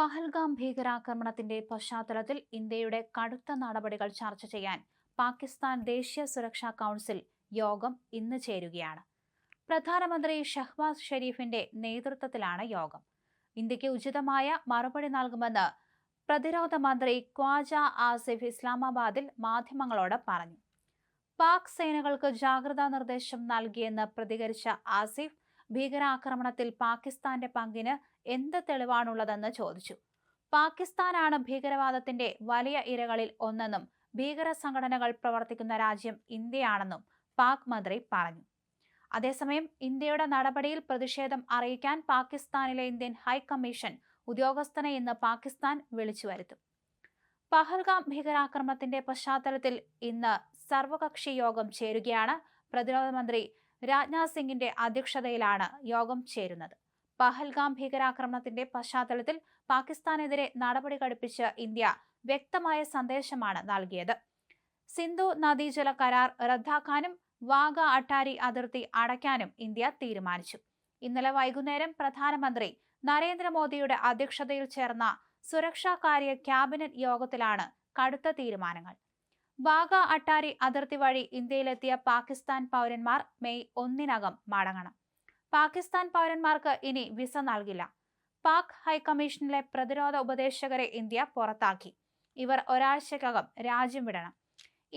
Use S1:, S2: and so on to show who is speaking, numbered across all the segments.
S1: പഹൽഗാം ഭീകരാക്രമണത്തിന്റെ പശ്ചാത്തലത്തിൽ ഇന്ത്യയുടെ കടുത്ത നടപടികൾ ചർച്ച ചെയ്യാൻ പാകിസ്ഥാൻ ദേശീയ സുരക്ഷാ കൗൺസിൽ യോഗം ഇന്ന് ചേരുകയാണ്. പ്രധാനമന്ത്രി ഷഹ്ബാസ് ഷെരീഫിന്റെ നേതൃത്വത്തിലാണ് യോഗം. ഇന്ത്യയ്ക്ക് ഉചിതമായ മറുപടി നൽകുമെന്ന് പ്രതിരോധ മന്ത്രി ഖ്വാജ ആസിഫ് ഇസ്ലാമാബാദിൽ മാധ്യമങ്ങളോട് പറഞ്ഞു. പാക് സേനകൾക്ക് ജാഗ്രതാ നിർദ്ദേശം നൽകിയെന്ന് പ്രതികരിച്ച ആസിഫ് ഭീകരാക്രമണത്തിൽ പാകിസ്ഥാന്റെ പങ്കിന് എന്ത് തെളിവാണുള്ളതെന്ന് ചോദിച്ചു. പാകിസ്ഥാനാണ് ഭീകരവാദത്തിന്റെ വലിയ ഇരകളിൽ ഒന്നെന്നും ഭീകര സംഘടനകൾ പ്രവർത്തിക്കുന്ന രാജ്യം ഇന്ത്യയാണെന്നും പാക് മന്ത്രി പറഞ്ഞു. അതേസമയം ഇന്ത്യയുടെ നടപടിയിൽ പ്രതിഷേധം അറിയിക്കാൻ പാകിസ്ഥാനിലെ ഇന്ത്യൻ ഹൈക്കമ്മീഷൻ ഉദ്യോഗസ്ഥനെ ഇന്ന് പാകിസ്ഥാൻ വിളിച്ചു വരുത്തും. പഹൽഗാം ഭീകരാക്രമണത്തിന്റെ പശ്ചാത്തലത്തിൽ ഇന്ന് സർവകക്ഷി യോഗം ചേരുകയാണ് പ്രതിരോധ മന്ത്രി രാജ്നാഥ് സിംഗിന്റെ അധ്യക്ഷതയിലാണ് യോഗം ചേരുന്നത്. പഹൽഗാം ഭീകരാക്രമണത്തിന്റെ പശ്ചാത്തലത്തിൽ പാകിസ്ഥാനെതിരെ നടപടി ഘടിപ്പിച്ച് ഇന്ത്യ വ്യക്തമായ സന്ദേശമാണ് നൽകിയത്. സിന്ധു നദീജല കരാർ റദ്ദാക്കാനും വാഗ അട്ടാരി അതിർത്തി അടയ്ക്കാനും ഇന്ത്യ തീരുമാനിച്ചു. ഇന്നലെ വൈകുന്നേരം പ്രധാനമന്ത്രി നരേന്ദ്രമോദിയുടെ അധ്യക്ഷതയിൽ ചേർന്ന സുരക്ഷാ കാര്യ ക്യാബിനറ്റ് യോഗത്തിലാണ് കടുത്ത തീരുമാനങ്ങൾ. വാഗ അട്ടാരി അതിർത്തി വഴി ഇന്ത്യയിലെത്തിയ പാകിസ്ഥാൻ പൗരന്മാർ മെയ് ഒന്നിനകം മടങ്ങണം. പാകിസ്ഥാൻ പൗരന്മാർക്ക് ഇനി വിസ നൽകില്ല. പാക് ഹൈക്കമ്മീഷനിലെ പ്രതിരോധ ഉപദേശകരെ ഇന്ത്യ പുറത്താക്കി. ഇവർ ഒരാഴ്ചക്കകം രാജ്യം വിടണം.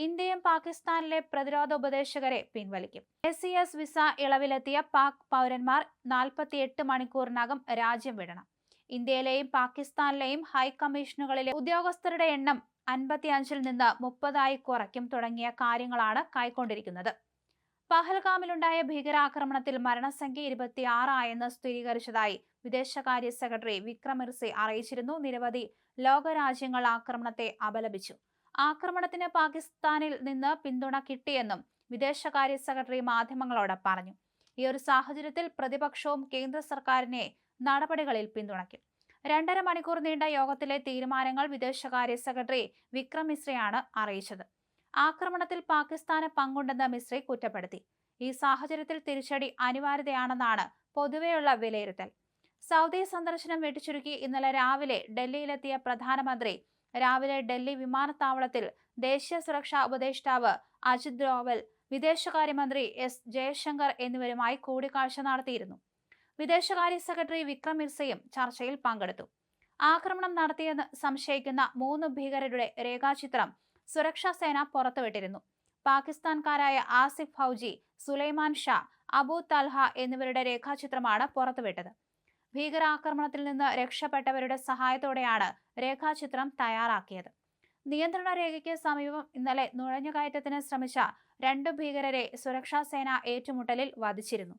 S1: ഇന്ത്യയും പാകിസ്ഥാനിലെ പ്രതിരോധ ഉപദേശകരെ പിൻവലിക്കും. എസ് സി എസ് വിസ ഇളവിലെത്തിയ പാക് പൗരന്മാർ നാൽപ്പത്തിയെട്ട് മണിക്കൂറിനകം രാജ്യം വിടണം. ഇന്ത്യയിലെയും പാകിസ്ഥാനിലെയും ഹൈക്കമ്മീഷനുകളിലെ ഉദ്യോഗസ്ഥരുടെ എണ്ണം അൻപത്തിയഞ്ചിൽ നിന്ന് മുപ്പതായി കുറയ്ക്കും തുടങ്ങിയ കാര്യങ്ങളാണ് കൈക്കൊണ്ടിരിക്കുന്നത്. പഹൽഗാമിലുണ്ടായ ഭീകരാക്രമണത്തിൽ മരണസംഖ്യ ഇരുപത്തിയാറായെന്ന് സ്ഥിരീകരിച്ചതായി വിദേശകാര്യ സെക്രട്ടറി വിക്രം മിർസി അറിയിച്ചിരുന്നു. നിരവധി ലോകരാജ്യങ്ങൾ ആക്രമണത്തെ അപലപിച്ചു. ആക്രമണത്തിന് പാകിസ്ഥാനിൽ നിന്ന് പിന്തുണ കിട്ടിയെന്നും വിദേശകാര്യ സെക്രട്ടറി മാധ്യമങ്ങളോട് പറഞ്ഞു. ഈ ഒരു സാഹചര്യത്തിൽ പ്രതിപക്ഷവും കേന്ദ്ര സർക്കാരിനെ നടപടികളിൽ പിന്തുണയ്ക്കും. രണ്ടര മണിക്കൂർ നീണ്ട യോഗത്തിലെ തീരുമാനങ്ങൾ വിദേശകാര്യ സെക്രട്ടറി വിക്രം മിശ്രയാണ് അറിയിച്ചത്. ആക്രമണത്തിൽ പാകിസ്ഥാന് പങ്കുണ്ടെന്ന് മിശ്രി കുറ്റപ്പെടുത്തി. ഈ സാഹചര്യത്തിൽ തിരിച്ചടി അനിവാര്യതയാണെന്നാണ് പൊതുവെയുള്ള വിലയിരുത്തൽ. സൗദി സന്ദർശനം വെട്ടിച്ചുരുക്കി ഇന്നലെ രാവിലെ ഡൽഹിയിലെത്തിയ പ്രധാനമന്ത്രി രാവിലെ ഡൽഹി വിമാനത്താവളത്തിൽ ദേശീയ സുരക്ഷാ ഉപദേഷ്ടാവ് അജിത് ഡോവൽ വിദേശകാര്യമന്ത്രി എസ് ജയശങ്കർ എന്നിവരുമായി കൂടിക്കാഴ്ച നടത്തിയിരുന്നു. വിദേശകാര്യ സെക്രട്ടറി വിക്രം മിർസയും ചർച്ചയിൽ പങ്കെടുത്തു. ആക്രമണം നടത്തിയെന്ന് സംശയിക്കുന്ന മൂന്ന് ഭീകരരുടെ രേഖാചിത്രം സുരക്ഷാ സേന പുറത്തുവിട്ടിരുന്നു. പാകിസ്ഥാൻകാരായ ആസിഫ് ഫൗജി സുലൈമാൻ ഷാ അബു തൽഹ എന്നിവരുടെ രേഖാചിത്രമാണ് പുറത്തുവിട്ടത്. ഭീകരാക്രമണത്തിൽ നിന്ന് രക്ഷപ്പെട്ടവരുടെ സഹായത്തോടെയാണ് രേഖാചിത്രം തയ്യാറാക്കിയത്. നിയന്ത്രണ രേഖയ്ക്ക് സമീപം ഇന്നലെ നുഴഞ്ഞുകയറ്റത്തിന് ശ്രമിച്ച രണ്ട് ഭീകരരെ സുരക്ഷാ സേന ഏറ്റുമുട്ടലിൽ വധിച്ചിരുന്നു.